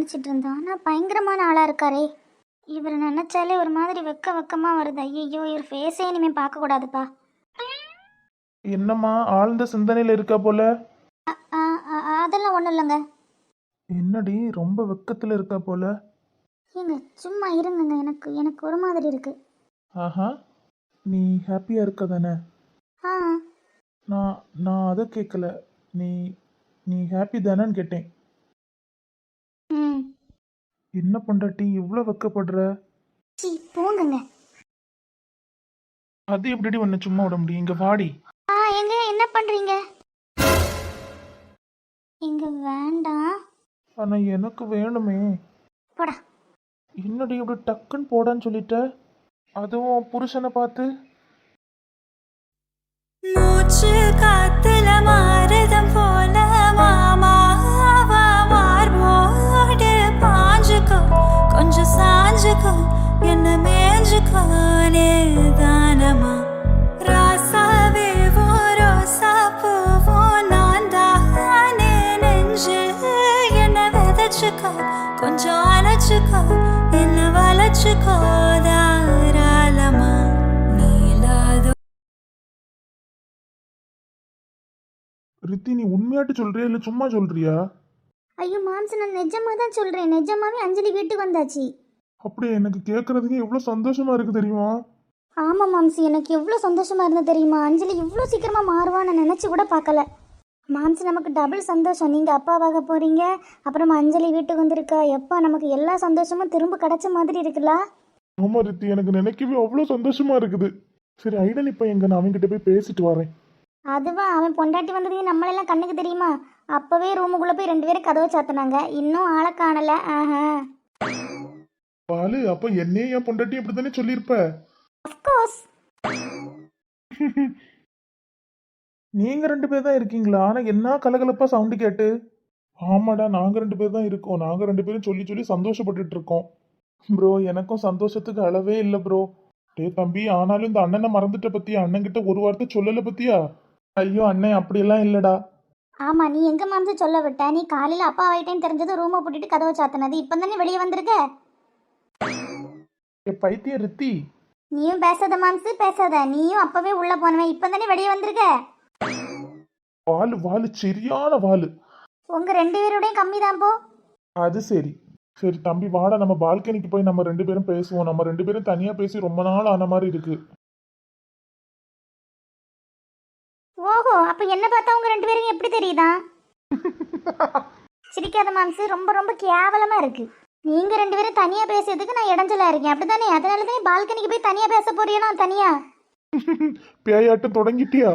நினச்சிட்டு இருந்தோம் ஆனால் பயங்கரமான ஆளாக இருக்காரே. இவர் நினச்சாலே ஒரு மாதிரி வெக்க வெக்கமாக வருது. ஐயோ இவர் ஃபேஸே இனிமேல் பார்க்கக்கூடாதுப்பா. என்னம்மா ஆழ்ந்த சிந்தனையில் இருக்கா போல? அ- அ- அ- அதெல்லாம் ஒன்றும் இல்லைங்க. என்னடி ரொம்ப வெக்கத்தில் இருக்கா போல? ஏங்க சும்மா இருங்கங்க. எனக்கு எனக்கு ஒரு மாதிரி இருக்கு. ஆஹா நீ ஹாப்பியாக இருக்க தானே? ஆ. நான் நான் அதை கேட்கல. நீ நீ ஹாப்பி தானேன்னு கேட்டேன். ம். என்ன பொண்டாட்டி இவ்வளோ வெக்கப்படுற? சி போங்கங்க. அது எப்படிடி ஒன்று சும்மா விட முடியும்? இங்கே வாடி. ஆ எங்க என்ன பண்ணுறீங்க இங்க வேண்டாம் ஆனால் எனக்கு வேணுமே. போடா. என்னடி இப்படி டக்குன்னு போடான்னு சொல்லிட்ட? அதுவும் புருஷனை பார்த்து? மூச்சு காத்துல மாறுதம் போல சாஞ்சுக்கோ என்ன மேஞ்சுக்கோ தானமா ராசாவே ஓ ரோசா பூவோ நான் தானே நெஞ்சு. என்ன விதைச்சுக்கோ கொஞ்சம் அணைச்சுக்கோ என்ன வளைச்சுக்கோ தாராளமா? நீலாதோ ரித்தி நீ உண்மையாட்டு சொல்றியா இல்லை சும்மா சொல்றியா? ஐயோ மாம்ச நான் நிஜமாக தான் சொல்கிறேன் நிஜமாவே அஞ்சலி வீட்டுக்கு வந்தாச்சு. அப்படியே எனக்கு கேட்கறதுக்கு எவ்வளோ சந்தோஷமா இருக்கு தெரியுமா? ஆமாம் மாம்சி எனக்கு எவ்வளோ சந்தோஷமாக இருந்தது தெரியுமா? அஞ்சலி இவ்வளோ சீக்கிரமாக மாறுவான்னு நினச்சி கூட பார்க்கல. மாம்சி நமக்கு டபுள் சந்தோஷம். நீங்கள் அப்பாவாக போகிறீங்க அப்புறமா அஞ்சலி வீட்டுக்கு வந்திருக்கா? எப்பா நமக்கு எல்லா சந்தோஷமும் திரும்ப கிடைச்ச மாதிரி இருக்குல்ல? ஆமா ரித்தி எனக்கு நினைக்கவே அவ்வளோ சந்தோஷமா இருக்குது. சரி ஐடன் இப்போ எங்க? நான் அவன்கிட்ட போய் பேசிட்டு வரேன். அதுவா அவன் பொண்டாட்டி வந்ததையும் நம்மளெல்லாம் கண்ணுக்கு தெரியுமா? அப்போவே ரூமுக்குள்ளே போய் ரெண்டு பேரும் கதவை சாத்தினாங்க. இன்னும் ஆளை காணலை. ஆஹா. பாலு அப்போ என்னையே என் பொண்டாட்டி இப்படி தானே சொல்லியிருப்ப அஃப்கோர்ஸ் நீங்க ரெண்டு பேர் தான் இருக்கீங்களா? ஆனா என்ன கலகலப்பா சவுண்டு கேட்டு? ஆமாடா நாங்க ரெண்டு பேர் தான் இருக்கோம். நாங்க ரெண்டு பேரும் சொல்லி சொல்லி சந்தோஷப்பட்டுட்டு இருக்கோம். ப்ரோ எனக்கும் சந்தோஷத்துக்கு அளவே இல்லை ப்ரோ டேய் தம்பி ஆனாலும் இந்த அண்ணனை மறந்துட்ட பத்தியா? அண்ணன் கிட்ட ஒரு வார்த்தை சொல்லல பத்தியா? ஐயோ அண்ணன் அப்படியெல்லாம் இல்லடா. ஆமாம் நீ எங்கே மாம்ச சொல்ல விட்ட? நீ காலையில் அப்பா ஆயிட்டேன்னு தெரிஞ்சது ரூமை பூட்டிட்டு கதவை சாத்தினது. இப்போ தானே வெளியே வந்திருக்க? ஏ பைத்திய ரித்தி. நீயும் பேசாத மாம்சு பேசாத. நீயும் அப்பவே உள்ள போனவன். இப்போ தானே வெளியே வந்திருக்க? வாலு வாலு சரியான வாலு. உங்க ரெண்டு பேரோடையும் கம்மி தான் போ. அது சரி. சரி தம்பி வாடா. நம்ம பால்கனிக்கு போய் நம்ம ரெண்டு பேரும் பேசுவோம். நம்ம ரெண்டு பேரும் தனியா பேசி ரொம்ப நாள் ஆன மாதிரி இருக்கு. ஓஹோ அப்ப என்ன பார்த்தா உங்க ரெண்டு பேரும் எப்படி தெரியுதா? சிரிக்காத மாம்சு. ரொம்ப ரொம்ப கேவலமா இருக்கு. நீங்க ரெண்டு பேரும் தனியா பேசுறதுக்கு நான் இடைஞ்சலா இருக்கேன் அப்படிதானே அதனால தான் பால்கனிக்கு போய் தனியா பேச போறியா நான் தனியா? பேயாட்டம் தொடங்கிட்டியா?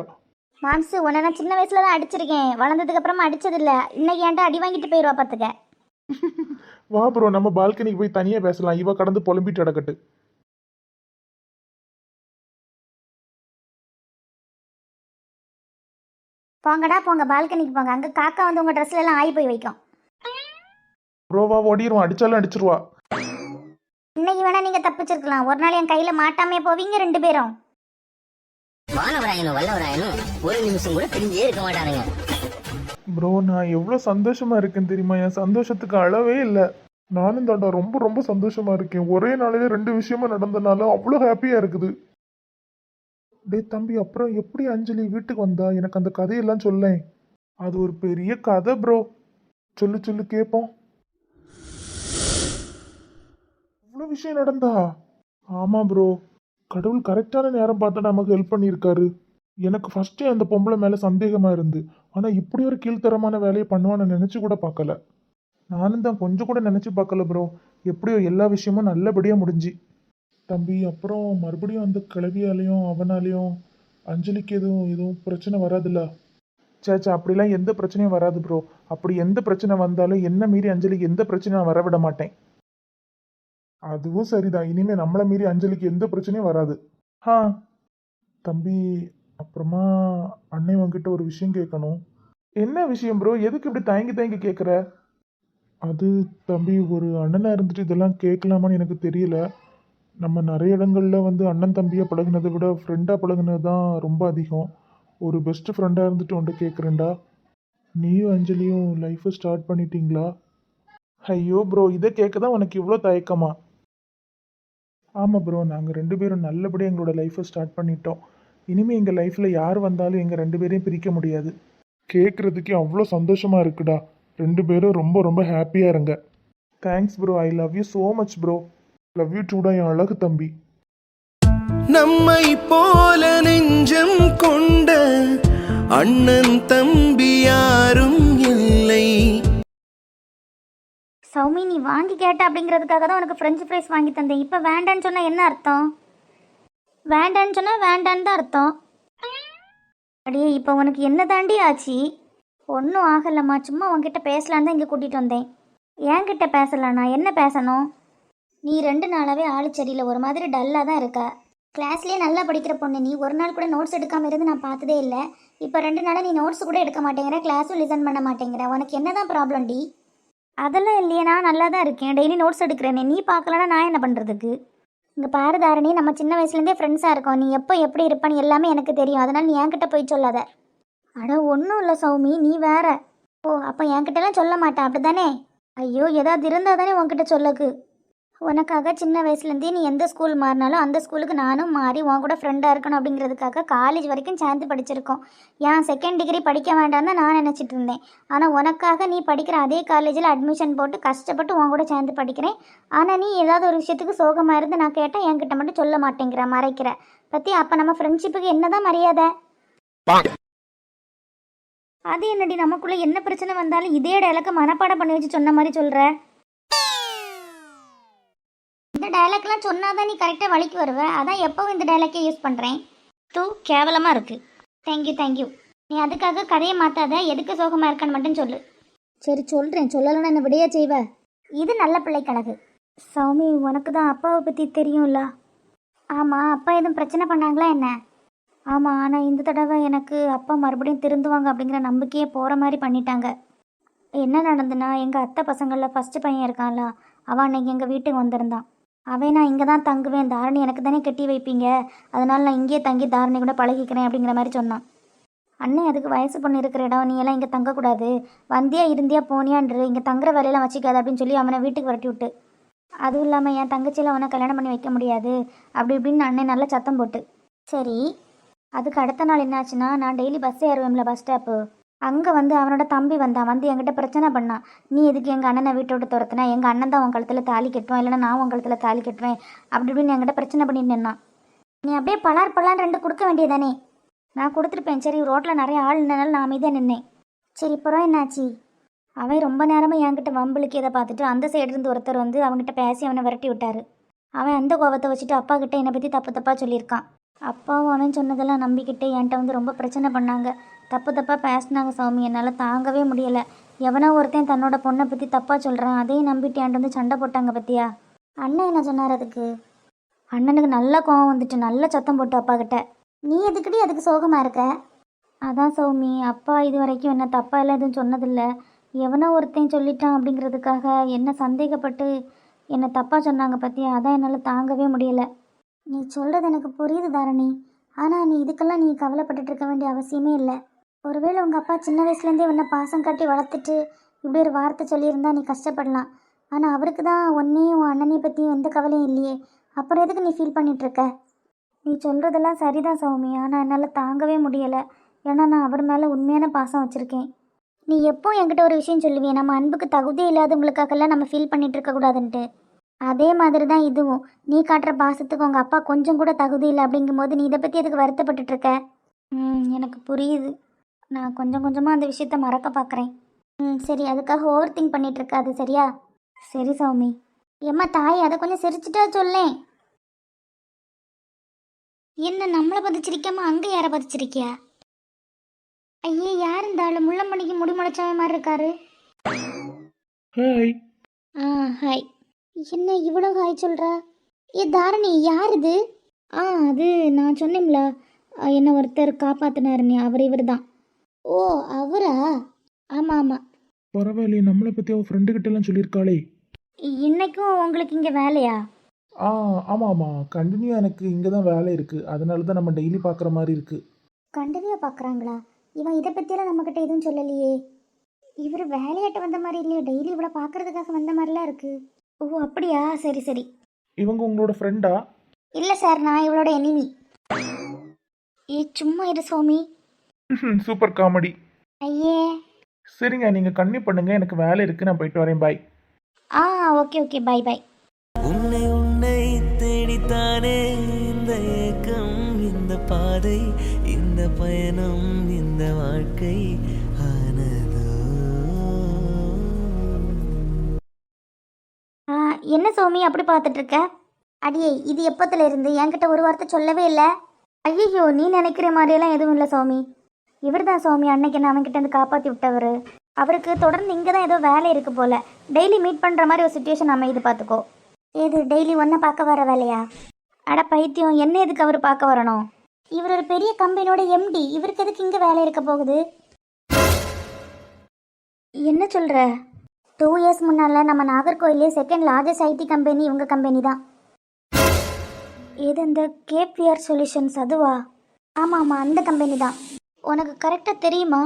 மாம்சு உன்னை நான் சின்ன வயசுல தான் அடிச்சிருக்கேன். வளர்ந்ததுக்கு அப்புறமா அடிச்சது இல்ல இன்னைக்கு ஏன்டா அடி வாங்கிட்டு போயிருவா பாத்துக்க. வா ப்ரோ நம்ம பால்கனிக்கு போய் தனியா பேசலாம். இவ கடந்து புலம்பிட்டு அடக்கட்டு போங்கடா போங்க. பால்கனிக்கு போங்க. அங்க காக்கா வந்து உங்க ட்ரெஸ்ல எல்லாம் ஆகி போய் வைக்கும். ப்ரோவா ஓடிடுவான் அடிச்சாலும் அடிச்சிருவா. இன்னைக்கு வேணா நீங்க தப்பிச்சிருக்கலாம். ஒரு நாள் என் கையில மாட்டாமே போவீங்க ரெண்டு பேரும். வானவராயனும் வல்லவராயனும் ஒரு நிமிஷம் கூட பிரிஞ்சே இருக்க மாட்டானுங்க. ப்ரோ நான் எவ்வளோ சந்தோஷமா இருக்கேன் தெரியுமா? என் சந்தோஷத்துக்கு அளவே இல்லை. நானும் தாண்டா ரொம்ப ரொம்ப சந்தோஷமா இருக்கேன். ஒரே நாளிலே ரெண்டு விஷயமா நடந்தனால அவ்வளோ ஹாப்பியா இருக்குது. டேய் தம்பி அப்புறம் எப்படி அஞ்சலி வீட்டுக்கு வந்தா? எனக்கு அந்த கதையெல்லாம் சொல்லேன். அது ஒரு பெரிய கதை ப்ரோ. சொல்லு சொல்லு கேட்போம் விஷயம் நடந்தா? ஆமா ப்ரோ கடவுள் கரெக்டான நேரம் பார்த்து நமக்கு ஹெல்ப் பண்ணியிருக்காரு. எனக்கு ஃபர்ஸ்டே அந்த பொம்பளை மேலே சந்தேகமா இருந்து. ஆனா இப்படி ஒரு கீழ்த்தரமான வேலையை பண்ணுவான்னு நினச்சி கூட பார்க்கல. நானும் தான் கொஞ்சம் கூட நினச்சி பார்க்கல ப்ரோ எப்படியோ எல்லா விஷயமும் நல்லபடியாக முடிஞ்சு. தம்பி அப்புறம் மறுபடியும் அந்த கிளவியாலையும் அவனாலையும் அஞ்சலிக்கு எதுவும் எதுவும் பிரச்சனை வராதுல்ல? சேச்சா அப்படிலாம் எந்த பிரச்சனையும் வராது ப்ரோ அப்படி எந்த பிரச்சனை வந்தாலும் என்ன மீறி அஞ்சலிக்கு எந்த பிரச்சனையும் நான் வரவிட மாட்டேன். அதுவும் சரிதான். இனிமே நம்மளை மீறி அஞ்சலிக்கு எந்த பிரச்சனையும் வராது. ஆ. தம்பி அப்புறமா அண்ணன் உன்கிட்ட ஒரு விஷயம் கேட்கணும். என்ன விஷயம் ப்ரோ எதுக்கு இப்படி தயங்கி தயங்கி கேட்குற அது தம்பி ஒரு அண்ணனா இருந்துட்டு இதெல்லாம் கேட்கலாமான்னு எனக்கு தெரியல. நம்ம நிறைய இடங்கள்ல வந்து அண்ணன் தம்பியாக பழகுனதை விட ஃப்ரெண்டாக பழகுனது தான் ரொம்ப அதிகம். ஒரு பெஸ்ட் ஃப்ரெண்டாக இருந்துட்டு உன்ட்ட கேட்குறேன்டா நீயும் அஞ்சலியும் லைஃப்பை ஸ்டார்ட் பண்ணிட்டீங்களா? ஐயோ ப்ரோ இதை கேட்க தான் உனக்கு இவ்வளோ தயக்கமா? ஆமாம் ப்ரோ நாங்கள் ரெண்டு பேரும் நல்லபடியாக எங்களோட லைஃப்பை ஸ்டார்ட் பண்ணிட்டோம். இனிமேல் எங்கள் லைஃப்பில் யார் வந்தாலும் எங்கள் ரெண்டு பேரையும் பிரிக்க முடியாது. கேட்குறதுக்கே அவ்வளோ சந்தோஷமாக இருக்குடா. ரெண்டு பேரும் ரொம்ப ரொம்ப ஹாப்பியாக இருங்க. Thanks bro I love you so much bro love you Doda என் அழகு தம்பி. நம்மை போல நெஞ்சம் கொண்ட அண்ணன் தம்பி யாரும் இல்லை. சௌமி நீ வாங்கி கேட்ட அப்படிங்கிறதுக்காக தான் உனக்கு ஃப்ரெஞ்சு ஃப்ரைஸ் வாங்கி தந்தேன். இப்போ வேண்டான்னு சொன்னால் என்ன அர்த்தம்? வேண்டான்னு சொன்னால் வேண்டான்னு தான் அர்த்தம். அடியே இப்போ உனக்கு என்ன தாண்டி ஆச்சு? ஒன்றும் ஆகலம்மா. சும்மா உன்கிட்ட பேசலான்னு தான் இங்கே கூட்டிகிட்டு வந்தேன். என்கிட்ட பேசலாண்ணா என்ன பேசணும்? நீ ரெண்டு நாளாகவே ஆளு ஒரு மாதிரி டல்லாக தான் இருக்க. கிளாஸ்லேயே நல்லா படிக்கிற பொண்ணு நீ. ஒரு நாள் கூட நோட்ஸ் எடுக்காமல் இருந்து நான் பார்த்ததே இல்லை. இப்போ ரெண்டு நாளாக நீ நோட்ஸ் கூட எடுக்க மாட்டேங்கிற. கிளாஸும் லிசன் பண்ண மாட்டேங்கிற. உனக்கு என்ன தான் ப்ராப்ளம் டி? அதெல்லாம் இல்லையே நான் நல்லா தான் இருக்கேன். டெய்லி நோட்ஸ் எடுக்கிறேனே நீ பார்க்கலன்னா நான் என்ன பண்ணுறதுக்கு இங்கே பாரு தாரணி நம்ம சின்ன வயசுலேருந்தே ஃப்ரெண்ட்ஸாக இருக்கோம். நீ எப்போ எப்படி இருப்பான்னு எல்லாமே எனக்கு தெரியும். அதனால் நீ என்கிட்ட போய் சொல்லாத. அட ஒன்றும் இல்லை சௌமி நீ வேற. ஓ அப்போ என்கிட்டலாம் சொல்ல மாட்டேன் அப்படி தானே ஐயோ ஏதாவது இருந்தால் தானே உன்கிட்ட சொல்லக்கு. உனக்காக சின்ன வயசுலேருந்தே நீ எந்த ஸ்கூல் மாறினாலும் அந்த ஸ்கூலுக்கு நானும் மாறி உன் கூட ஃப்ரெண்டாக இருக்கணும் அப்படிங்கிறதுக்காக காலேஜ் வரைக்கும் சேர்ந்து படிச்சிருக்கோம். ஏன் செகண்ட் டிகிரி படிக்க வேண்டாம் தான் நான் நினச்சிட்டு இருந்தேன் ஆனால் உனக்காக நீ படிக்கிற அதே காலேஜில் அட்மிஷன் போட்டு கஷ்டப்பட்டு உன் கூட சேர்ந்து படிக்கிறேன். ஆனால் நீ ஏதாவது ஒரு விஷயத்துக்கு சோகமாக இருந்து நான் கேட்டால் என்கிட்ட மட்டும் சொல்ல மாட்டேங்கிற மறைக்கிற. பற்றி அப்போ நம்ம ஃப்ரெண்ட்ஷிப்புக்கு என்னதான் மரியாதை? அது என்னடி நமக்குள்ளே என்ன பிரச்சனை வந்தாலும் இதே டயலாக்க மனப்பாடம் பண்ணி வச்சு சொன்ன மாதிரி சொல்கிற இந்த டயலாக்லாம் சொன்னாதான் நீ கரெக்டாக வழிக்கு வருவ. அதான் எப்பவும் இந்த டயலாக்கே யூஸ் பண்ணுறேன் தூ கேவலமாக இருக்கு. தேங்க்யூ தேங்க்யூ நீ அதுக்காக கதையை மாத்தாத. எதுக்கு சோகமாக இருக்கான்னு மட்டும் சொல்லு. சரி சொல்கிறேன் சொல்லலைன்னா என்ன விடையா செய்வ? இது நல்ல பிள்ளை கணக்கு சௌமி உனக்கு தான் அப்பாவை பற்றி தெரியும்ல? ஆமாம் அப்பா எதுவும் பிரச்சனை பண்ணாங்களா என்ன? ஆமாம் ஆனால் இந்த தடவை எனக்கு அப்பா மறுபடியும் திருந்துவாங்க அப்படிங்கிற நம்பிக்கையே போகிற மாதிரி பண்ணிட்டாங்க. என்ன நடந்துன்னா எங்கள் அத்தை பசங்களில் ஃபஸ்ட்டு பையன் இருக்கான்ல அவன் அன்னைக்கு எங்கள் வீட்டுக்கு வந்திருந்தான். அவன் நான் இங்கே தான் தங்குவேன். தாரணி எனக்கு தானே கட்டி வைப்பீங்க. அதனால் நான் இங்கேயே தங்கி தாரணி கூட பழகிக்கிறேன் அப்படிங்கிற மாதிரி சொன்னான். அண்ணன் அதுக்கு வயசு பொண்ணு இருக்கிற இடம். நீ எல்லாம் இங்கே தங்கக்கூடாது. வந்தியா இருந்தியா போனியான்று. இங்கே தங்குற வேலையெல்லாம் வச்சுக்காது அப்படின்னு சொல்லி அவனை வீட்டுக்கு வரட்டி விட்டு. அதுவும் இல்லாமல் என் தங்கச்சியில் அவனை கல்யாணம் பண்ணி வைக்க முடியாது. அப்படி இப்படின்னு அண்ணன் நல்லா சத்தம் போட்டு. சரி. அதுக்கு அடுத்த நாள் என்னாச்சுன்னா நான் டெய்லி பஸ் ஏறுவேன்ல பஸ் ஸ்டாப்பு. அங்கே வந்து அவனோட தம்பி வந்தான். வந்து என்கிட்ட பிரச்சனை பண்ணான். நீ எதுக்கு எங்கள் அண்ணனை வீட்டை விட்டு துரத்துனா? எங்கள் அண்ணன் தான் உன் கழுத்தில் தாலி கட்டுவான். இல்லைன்னா நான் உன் கழுத்தில் தாலி கட்டுவேன். அப்படி இப்படின்னு என்கிட்ட பிரச்சனை பண்ணிட்டு நின்னான். நீ அப்படியே பலார் பலார் ரெண்டு கொடுக்க வேண்டியதானே நான் கொடுத்துருப்பேன். சரி ரோட்டில் நிறைய ஆள் நின்னாலும் நான் அமைதியாக நின்னேன். சரி இப்போ என்னாச்சு? அவன் ரொம்ப நேரமாக என்கிட்ட வம்பளுக்கு இதை பார்த்துட்டு அந்த சைடுலேருந்து ஒருத்தர் வந்து அவன்கிட்ட பேசி அவனை விரட்டி விட்டார். அவன் அந்த கோவத்தை வச்சுட்டு அப்பா கிட்ட என்னை பற்றி தப்பு தப்பாக சொல்லியிருக்கான். அப்பாவும் அவன் சொன்னதெல்லாம் நம்பிக்கிட்டு என்கிட்ட வந்து ரொம்ப பிரச்சனை பண்ணாங்க. தப்பு தப்பாக பேசினாங்க சாமி. என்னால் தாங்கவே முடியலை. எவனோ ஒருத்தன் தன்னோட பொண்ணை பற்றி தப்பாக சொல்கிறான் அதையும் நம்பிட்டு என்கிட்ட வந்து சண்டை போட்டாங்க பத்தியா? அண்ணன் என்ன சொன்னார் அதுக்கு? அண்ணனுக்கு நல்ல கோவம் வந்துட்டு நல்ல சத்தம் போட்டு அப்பா கிட்ட. நீ எதுக்கிட்டே அதுக்கு சோகமாக இருக்க? அதான் சௌமி. அப்பா இது வரைக்கும் என்ன தப்பா எல்லாம் எதுவும் சொன்னதில்லை. எவனோ ஒருத்தன் சொல்லிட்டான் அப்படிங்கிறதுக்காக என்ன சந்தேகப்பட்டு என்னை தப்பாக சொன்னாங்க பற்றி அதான் என்னால் தாங்கவே முடியலை. நீ சொல்கிறது எனக்கு புரியுது தாரணி. ஆனால் நீ இதுக்கெல்லாம் நீ கவலைப்பட்டுட்டு இருக்க வேண்டிய அவசியமே இல்லை. ஒருவேளை உங்கள் அப்பா சின்ன வயசுலேருந்தே உன்னை பாசம் காட்டி வளர்த்துட்டு இப்படி ஒரு வார்த்தை சொல்லியிருந்தா நீ கஷ்டப்படலாம். ஆனால் அவருக்கு தான் உன்னையும் உன் அண்ணனையும் பற்றியும் எந்த கவலையும் இல்லையே. அப்புறம் எதுக்கு நீ ஃபீல் பண்ணிகிட்ருக்க நீ சொல்கிறதெல்லாம் சரிதான் சௌமி. ஆனால் என்னால் தாங்கவே முடியலை. ஏன்னா நான் அவர் மேலே உண்மையான பாசம் வச்சுருக்கேன். நீ எப்போ என்கிட்ட ஒரு விஷயம் சொல்லுவியே. நம்ம அன்புக்கு தகுதி இல்லாதவங்களுக்காகலாம் நம்ம ஃபீல் பண்ணிகிட்டு இருக்கக்கூடாதுன்ட்டு அதே மாதிரி தான் இதுவும். நீ காட்டுற பாசத்துக்கு உங்கள் அப்பா கொஞ்சம் கூட தகுதி இல்லை அப்படிங்கும்போது நீ இதை பற்றி எதுக்கு வருத்தப்பட்டுட்டு இருக்க? ம் எனக்கு புரியுது. நான் கொஞ்சம் கொஞ்சமாக அந்த விஷயத்த மறக்க பார்க்குறேன் ம் சரி அதுக்காக ஓவர் திங்க் பண்ணிட்டு இருக்காது சரியா? சரி சௌமி. ஏம்மா தாய் அதை கொஞ்சம் சிரிச்சிட்டா சொல்லேன் என்ன நம்மளை பதிச்சிருக்காம அங்கே யாரை பதிச்சிருக்கியா? ஐயே யார் இந்த ஆள்? முள்ளம்பணிக்கு முடி முளைச்சவன் மாதிரி இருக்காரு. ஹாய் ஆ ஹாய் என்ன இவ்வளோ ஹாய் சொல்கிறா ஏ தாரணி யார் இது ஆ அது நான் சொன்னேன்ல. என்ன ஒருத்தர் காப்பாத்தினாருன்னு அவர் இவர் தான் ஓ அவரா? ஆமாம் ஆமாம் பரவாயில்லையே நம்மளை பற்றி அவள் ஃப்ரெண்டு எல்லாம் சொல்லியிருக்காளே. இன்னைக்கும் உங்களுக்கு இங்கே வேலையா? ஆ ஆமாம் ஆமாம் கண்டினியூ எனக்கு இங்கே தான் வேலை இருக்குது அதனால தான் நம்ம டெய்லி பார்க்குற மாதிரி இருக்குது கண்டினியூ பார்க்குறாங்களா? இவன் இதை பற்றியெல்லாம் நம்மக்கிட்ட எதுவும் சொல்லலையே. இவர் வேலையாட்ட வந்த மாதிரி இல்லையோ? டெய்லி இவளை பார்க்கறதுக்காக வந்த மாதிரிலாம் இருக்கு. ஓ அப்படியா? சரி சரி. இவங்க உங்களோட ஃப்ரெண்டா இல்லை சார் நான் இவளோட எனிமி ஏ சும்மா இரு சோமி. சூப்பர் காமெடி ஐயே. சரிங்க நீங்க கண்ணி பண்ணுங்க. எனக்கு வேலை இருக்கு. நான் போயிட்டு வரேன். பாய் ஆ ஓகே ஓகே பை பை உன்னை உன்னை தேடித்தானே இந்த ஏக்கம் இந்த பாதை இந்த பயணம் இந்த வாழ்க்கை. சோமி அப்படி பார்த்துட்டு இருக்க? அடியே இது எப்பத்துல இருந்து என்கிட்ட ஒரு வார்த்தை சொல்லவே இல்லை. ஐயோ நீ நினைக்கிற மாதிரியெல்லாம் எதுவும் இல்லை சோமி. இவர் தான் சோமி. அன்னைக்கு நான் அவன்கிட்ட இருந்து காப்பாற்றி விட்டவர். அவருக்கு தொடர்ந்து இங்கே தான் ஏதோ வேலை இருக்கு போல. டெய்லி மீட் பண்ணுற மாதிரி ஒரு சுச்சுவேஷன் அமையுது பார்த்துக்கோ ஏது டெய்லி ஒன்றை பார்க்க வர வேலையா? அட பைத்தியம் என்ன எதுக்கு அவர் பார்க்க வரணும்? இவர் ஒரு பெரிய கம்பெனியோட எம்டி இவருக்கு எதுக்கு இங்கே வேலை இருக்க போகுது? என்ன சொல்கிற டூ இயர்ஸ் முன்னால் நம்ம நாகர்கோயிலே செகண்ட் லார்ஜஸ்ட் ஐடி கம்பெனி இவங்க கம்பெனி தான். இது இந்த கேபிஆர் சொல்யூஷன்ஸ் அதுவா? ஆமாம் ஆமாம் அந்த கம்பெனி தான். உனக்கு கரெக்டாக தெரியுமா?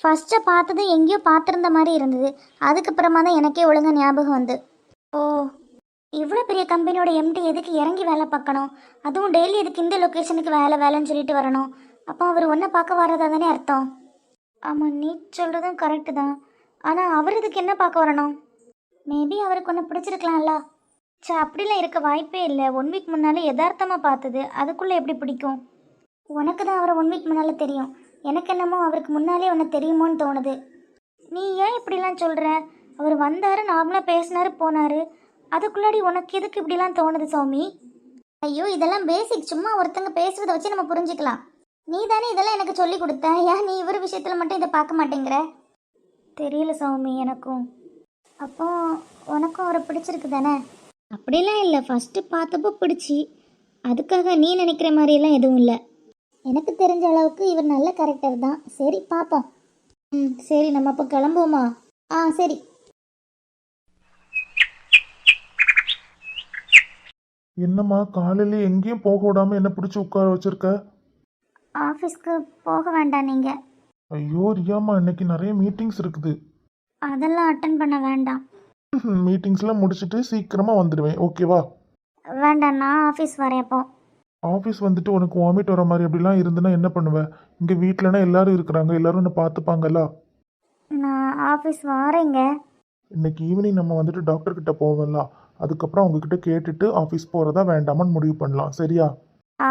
ஃபஸ்ட்டு பார்த்தது எங்கேயோ பார்த்துருந்த மாதிரி இருந்தது. அதுக்கப்புறமா தான் எனக்கே ஒழுங்காக ஞாபகம் வந்து. ஓ இவ்வளோ பெரிய கம்பெனியோட எம்டி எதுக்கு இறங்கி வேலை பார்க்கணும்? அதுவும் டெய்லி எதுக்கு இந்த லொக்கேஷனுக்கு வேலை வேலைன்னு சொல்லிட்டு வரணும். அப்போ அவர் ஒன்றை பார்க்க வர்றதா தானே அர்த்தம்? ஆமாம் நீ சொல்கிறதும் கரெக்டு தான். ஆனால் அவர் இதுக்கு என்ன பார்க்க வரணும்? மேபி அவருக்கு ஒன்று பிடிச்சிருக்கலாம்ல. சே அப்படிலாம் இருக்க வாய்ப்பே இல்லை. ஒன் வீக் முன்னாலே யதார்த்தமாக பார்த்தது. அதுக்குள்ளே எப்படி பிடிக்கும்? உனக்கு தான் அவரை ஒன் வீக் முன்னால் தெரியும். எனக்கு என்னமோ அவருக்கு முன்னாலே உன்னை தெரியுமோன்னு தோணுது. நீ ஏன் இப்படிலாம் சொல்கிற அவர் வந்தார் நார்மலாக பேசினாரு போனார். அதுக்குள்ளாடி உனக்கு எதுக்கு இப்படிலாம் தோணுது சௌமி? ஐயோ இதெல்லாம் பேசிக் சும்மா ஒருத்தங்க பேசுகிறத வச்சு நம்ம புரிஞ்சுக்கலாம். நீ தானே இதெல்லாம் எனக்கு சொல்லி கொடுத்த. ஏன் நீ இவர் விஷயத்தில் மட்டும் இதை பார்க்க மாட்டேங்கிற? தெரியல சௌமி எனக்கும். அப்போ உனக்கும் அவரை பிடிச்சிருக்கு தானே? அப்படிலாம் இல்லை. ஃபஸ்ட்டு பார்த்தப்போ பிடிச்சி. அதுக்காக நீ நினைக்கிற மாதிரியெல்லாம் எதுவும் இல்லை. எனக்கு தெரிஞ்ச அளவுக்கு இவர் நல்ல கேரக்டர் தான். சரி பார்ப்போம். ம் சரி நம்ம அப்போ கிளம்புவோமா? ஆ சரி. என்னம்மா காலையில எங்கேயும் போக விடாம என்ன பிடிச்சி உட்கார வச்சிருக்க? ஆஃபீஸ்க்கு போக வேண்டாம் நீங்கள் ஐயோ ரியாம்மா இன்னைக்கு நிறைய மீட்டிங்ஸ் இருக்குது. அதெல்லாம் அட்டன் பண்ண வேண்டாம். மீட்டிங்ஸ்லாம் முடிச்சுட்டு சீக்கிரமா வந்துடுவேன். ஓகேவா வேண்டாம் நான் ஆஃபீஸ் வரேன் அப்போ. ஆஃபீஸ் வந்துட்டு உனக்கு வாமிட் வர மாதிரி அப்படிலாம் இருந்துன்னா என்ன பண்ணுவ? இங்கே வீட்டிலனா எல்லாரும் இருக்கிறாங்க. எல்லாரும் உன்னை பார்த்துப்பாங்கல்ல நான் ஆஃபீஸ் வரேங்க. இன்னைக்கு ஈவினிங் நம்ம வந்துட்டு டாக்டர் கிட்ட போவோம்ல. அதுக்கப்புறம் அவங்க கிட்ட கேட்டுட்டு ஆஃபீஸ் போகிறதா வேண்டாமான்னு முடிவு பண்ணலாம். சரியா? ஆ.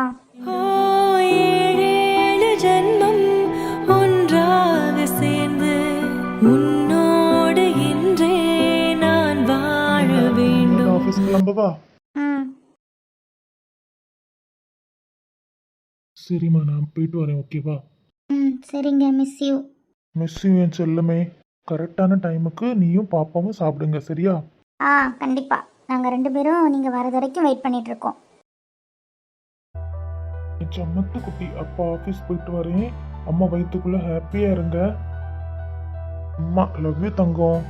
ம் சரிம்மா நான் போயிட்டு வரேன். ஓகேவா ம் சரிங்க. மிஸ் யூ மிஸ் யூ என் செல்லமே. கரெக்டான டைமுக்கு நீயும் பாப்பாவும் சாப்பிடுங்க சரியா? ஆ கண்டிப்பாக நாங்கள் ரெண்டு பேரும் நீங்கள் வரது வரைக்கும் வெயிட் பண்ணிட்டு இருக்கோம். சம்மத்து குட்டி அப்பா ஆஃபீஸ் போயிட்டு வரேன். அம்மா வயிற்றுக்குள்ள ஹாப்பியா இருங்க. அம்மா லவ் யூ தங்கம்.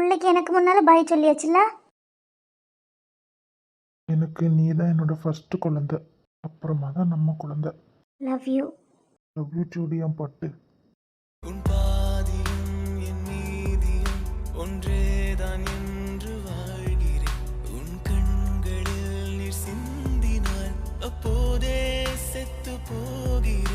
பிள்ளைக்கு எனக்கு முன்னால் பாய் சொல்லியாச்சுல்ல? எனக்கு நீ தான் என்னோட ஃபர்ஸ்ட் குழந்தை. அப்புறமா தான் நம்ம குழந்தை. லவ் யூ லவ் யூ ஜூடியம் பட்டு. உன் பாதியும் என் நீதியும் ஒன்றேதான் என்று வாழ்கிறேன். உன் கண்களில் நீர் சிந்தினால் அப்போதே செத்து போகிறேன்.